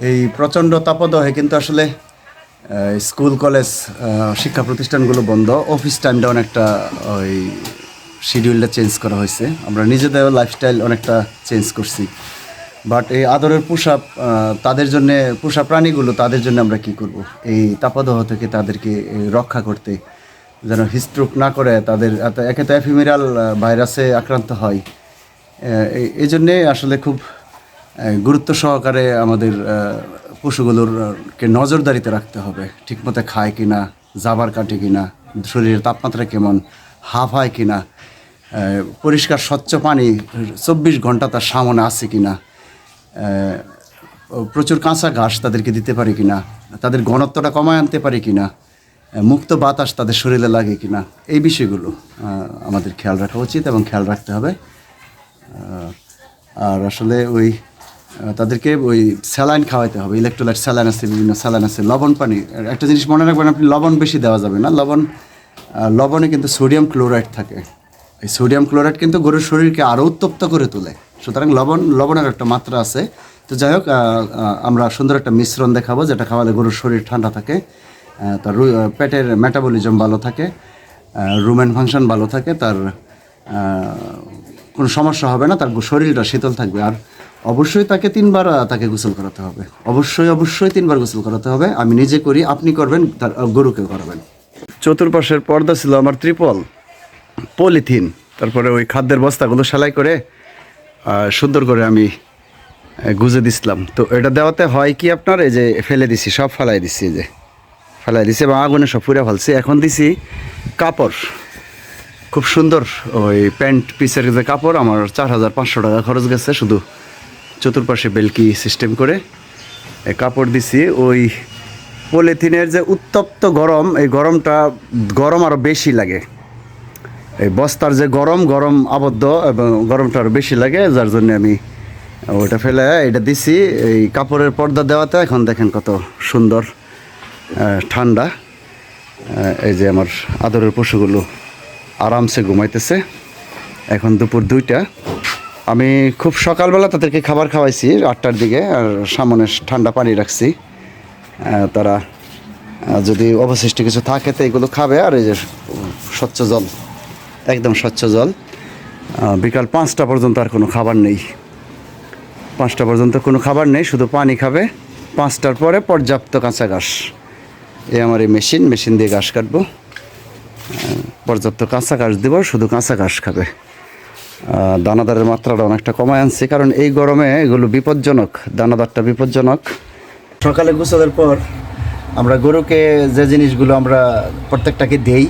এই প্রচণ্ড তাপদহে কিন্তু আসলে স্কুল, কলেজ শিক্ষা প্রতিষ্ঠানগুলো বন্ধ। অফিস টাইমটা অনেকটা ওই শিডিউলটা চেঞ্জ করা হয়েছে। আমরা নিজেদের লাইফস্টাইল অনেকটা চেঞ্জ করছি। বাট এই আদরের পোষা তাদের জন্য, পোষা প্রাণীগুলো তাদের জন্য আমরা কি করব? এই তাপদাহ থেকে তাদেরকে রক্ষা করতে যেন হিস্ট্রোক না করে, তাদের একে তো অ্যাফিমিরাল ভাইরাসে আক্রান্ত হয়। এই- জন্যে আসলে খুব গুরুত্ব সহকারে আমাদের আহ, পশুগুলোর কে নজরদারিতে রাখতে হবে। ঠিকমতো খায় কি না জাবার কাটে কি না শরীরের তাপমাত্রা কেমন হাফ হয় কি না পরিষ্কার স্বচ্ছ পানি চব্বিশ ঘণ্টা তার সামনে আছে কি না প্রচুর কাঁচা ঘাস তাদেরকে দিতে পারি কি না তাদের ঘনত্বটা কমায় আনতে পারি কি না মুক্ত বাতাস তাদের শরীরে লাগে কি না এই বিষয়গুলো আমাদের খেয়াল রাখা উচিত এবং খেয়াল রাখতে হবে। আর আসলে ওই তাদেরকে ওই স্যালাইন খাওয়াইতে হবে ইলেকট্রোলাইট স্যালাইন আছে, বিভিন্ন স্যালাইন আছে, লবণ পানি। একটা জিনিস মনে রাখবেন, আপনি লবণ বেশি দেওয়া যাবে না, লবণ লবণে কিন্তু সোডিয়াম ক্লোরাইড থাকে। এই সোডিয়াম ক্লোরাইড কিন্তু গরুর শরীরকে আরও উত্তপ্ত করে তোলে। সুতরাং লবণ, লবণের একটা মাত্রা আছে। তো যাই হোক আমরা সুন্দর একটা মিশ্রণ দেখাবো, যেটা খাওয়ালে গরুর শরীর ঠান্ডা থাকে তার পেটের মেটাবলিজম ভালো থাকে রুমেন ফাংশন ভালো থাকে, তার কোনো সমস্যা হবে না, তার শরীরটা শীতল থাকবে। আর অবশ্যই তাকে তিনবার তাকে গোসল করাতে হবে। অবশ্যই অবশ্যই তিনবার গোসল করাতে হবে। আমি নিজে করি আপনি করবেন তার আহ, গরুকেও করাবেন। চতুর্পাশের পর্দা ছিল আমার ত্রিপল পলিথিন। তারপরে ওই খাদ্যের বস্তাগুলো সেলাই করে সুন্দর করে আমি গুজে দিছিলাম। তো এটা দেওয়াতে হয় কি আপনার? এই যে ফেলে দিছি সব ফেলাই দিছি যে ফেলাই দিছি এবং আগুনে সব পুড়ে ফেলছি। এখন দিছি কাপড়। খুব সুন্দর ওই প্যান্ট পিসের যে কাপড় আমার চার হাজার পাঁচশো টাকা খরচ গেছে শুধু। চতুর্পাশে বেলকি সিস্টেম করে কাপড় দিছি, ওই পলিথিনের যে উত্তপ্ত গরম, এই গরমটা গরম আরও বেশি লাগে। এই বস্তার যে গরম গরম আবদ্ধ, এবং গরমটা আরও বেশি লাগে, যার জন্য আমি ওটা ফেলে এটা দিছি। এই কাপড়ের পর্দা দেওয়াতে এখন দেখেন কত সুন্দর ঠান্ডা এই যে আমার আদরের পশুগুলো আরামসে ঘুমাইতেছে। এখন দুপুর দুইটা। আমি খুব সকালবেলা তাদেরকে খাবার খাওয়াইছি, আটটার দিকে, আর সামনে ঠান্ডা পানি রাখছি। তারা যদি অবশিষ্ট কিছু থাকে তো এগুলো খাবে, আর এই যে স্বচ্ছ জল, একদম স্বচ্ছ জল। বিকাল পাঁচটা পর্যন্ত আর কোনো খাবার নেই। পাঁচটা পর্যন্ত কোনো খাবার নেই, শুধু পানি খাবে। পাঁচটার পরে পর্যাপ্ত কাঁচা ঘাস। এই আমার এই মেশিন মেশিন দিয়ে ঘাস কাটবো। পর্যাপ্ত কাঁচা ঘাস দেব, শুধু কাঁচা ঘাস খাবে। দানাদারের মাত্রাটা অনেকটা কমায় আনছি, কারণ এই গরমে এগুলো বিপজ্জনক, দানাদারটা বিপজ্জনক। সকালে গোসলের পর আমরা গরুকে যে জিনিসগুলো আমরা প্রত্যেকটাকে দেই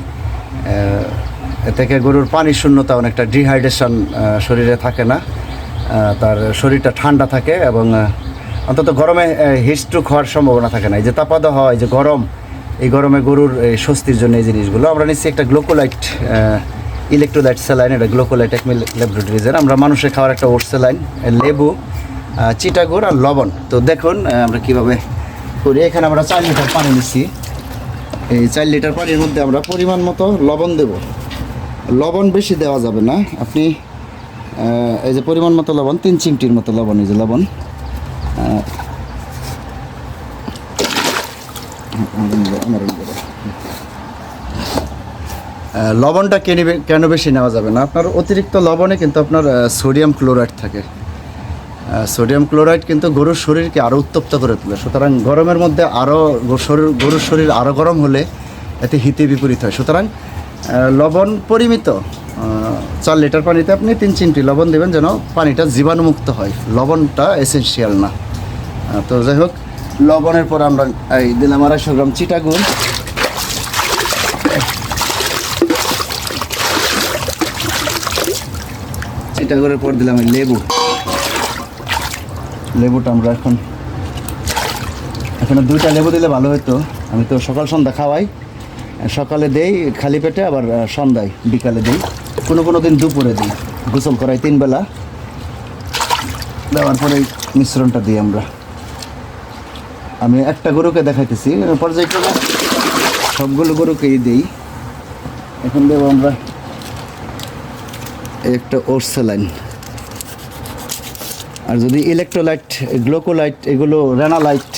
থেকে গরুর পানির শূন্যতা অনেকটা ডিহাইড্রেশন শরীরে থাকে না তার শরীরটা ঠান্ডা থাকে এবং অন্তত গরমে হিটস্ট্রোক হওয়ার সম্ভাবনা থাকে না। এই যে তাপাদা হয় যে গরম, এই গরমে গরুর এই স্বস্তির জন্য এই জিনিসগুলো আমরা নিচ্ছি একটা গ্লোকোলাইট ইলেকট্রোলাইট স্যালাইন এটা গ্লোকোলাইট এক ল্যাবরেটরিজের আমরা মানুষের খাওয়ার একটা ওট স্যালাইন লেবু চিটাগুড় আর লবণ তো দেখুন আমরা কীভাবে করি এখানে আমরা চার লিটার পানি নিচ্ছি এই চার লিটার পানির মধ্যে আমরা পরিমাণ মতো লবণ দেব লবণ বেশি দেওয়া যাবে না আপনি এই যে পরিমাণ মতো লবণ তিন চিমটির মতো লবণ এই যে লবণ আমার লবণটা কেন কেন বেশি নেওয়া যাবে না? আপনার অতিরিক্ত লবণে কিন্তু আপনার সোডিয়াম ক্লোরাইড থাকে। সোডিয়াম ক্লোরাইড কিন্তু গরুর শরীরকে আরও উত্তপ্ত করে তোলে। সুতরাং গরমের মধ্যে আরও শরীর গরুর শরীর আরও গরম হলে এতে হিতে বিপরীত হয়। সুতরাং লবণ পরিমিত চার লিটার পানিতে আপনি তিন চিমটি লবণ দেবেন যেন পানিটা জীবাণুমুক্ত হয়। লবণটা এসেন্সিয়াল না। তো যাই হোক, লবণের পর আমরা এই দিলাম আড়াইশো গ্রাম চিটাগুড়। চিটাগুড়ের পর দিলাম লেবু। লেবুটা আমরা এখন এখানে দুইটা লেবু দিলে ভালো হতো আমি তো সকাল সন্ধ্যা খাওয়াই। সকালে দেই খালি পেটে, আবার সন্ধ্যায় বিকালে দিই। কোনো কোনো দিন দুপুরে দিই। গোসল করাই তিন বেলা। দেওয়ার পরে মিশ্রণটা দিই আমরা। আমি একটা গরুকে দেখাইতেছি। পর্যায়ক্রমে সবগুলো গরুকেই দিই। এখন দেবো আমরা একটা ওর স্যালাইন আর যদি ইলেকট্রোলাইট, গ্লোকোলাইট, এগুলো রেনালাইট,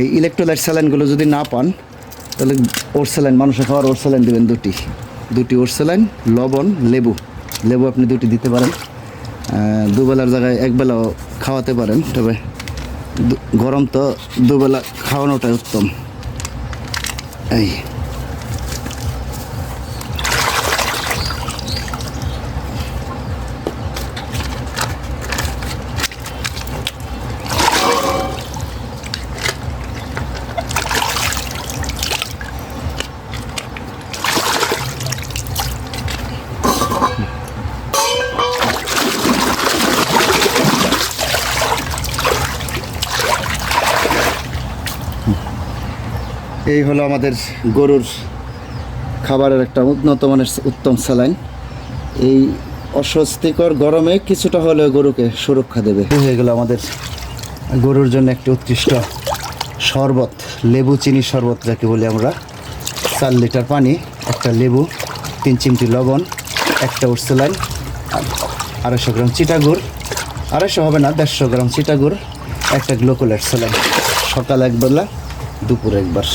এই ইলেকট্রোলাইট স্যালাইনগুলো যদি না পান, তাহলে ওর স্যালাইন মানুষের খাওয়ার ওর স্যালাইন দেবেন দুটি। দুটি ওর স্যালাইন লবণ, লেবু। লেবু আপনি দুটি দিতে পারেন। দুবেলার জায়গায় একবেলাও খাওয়াতে পারেন, তবে গরম তো দুবেলা খাওয়ানোটাই উত্তম। এই। এই হলো আমাদের গরুর খাবারের একটা উন্নত মানের উত্তম স্যালাইন। এই অস্বস্তিকর গরমে কিছুটা হলেও গরুকে সুরক্ষা দেবে। হয়ে গেল আমাদের গরুর জন্য একটি উৎকৃষ্ট শরবত, লেবু চিনি শরবত যাকে বলি আমরা। চার লিটার পানি, একটা লেবু, তিন চিমটি লবণ, একটা উর্সেলাইন আড়াইশো গ্রাম চিটাগুড় আড়াইশো হবে না, দেড়শো গ্রাম চিটাগুড় একটা গ্লোকোলেট স্যালাইন সকাল একবেলা দুপুর একবার।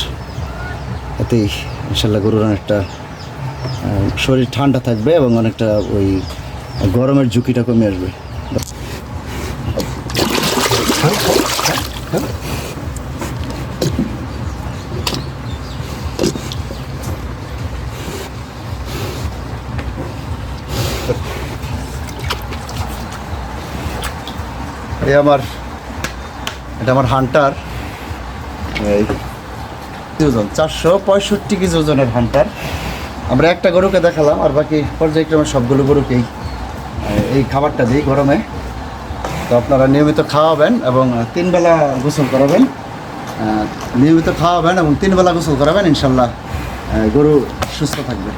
এতেই ইনশাল্লাহ গরুর অনেকটা শরীর ঠান্ডা থাকবে এবং অনেকটা ওই গরমের ঝুঁকিটা কমে আসবে। আমার, এটা আমার হান্টার। এই ওজন? চারশো পঁয়ষট্টি কেজি ওজনের হান্টার। আমরা একটা গরুকে দেখালাম, আর বাকি পর্যায়ক্রমে সবগুলো গরুকেই এই খাবারটা দিই গরমে। তো আপনারা নিয়মিত খাওয়াবেন এবং তিনবেলা তিন বেলা গোসল করাবেন। নিয়মিত খাওয়াবেন এবং তিনবেলা গোসল করাবেন, ইনশাল্লাহ গরু সুস্থ থাকবে।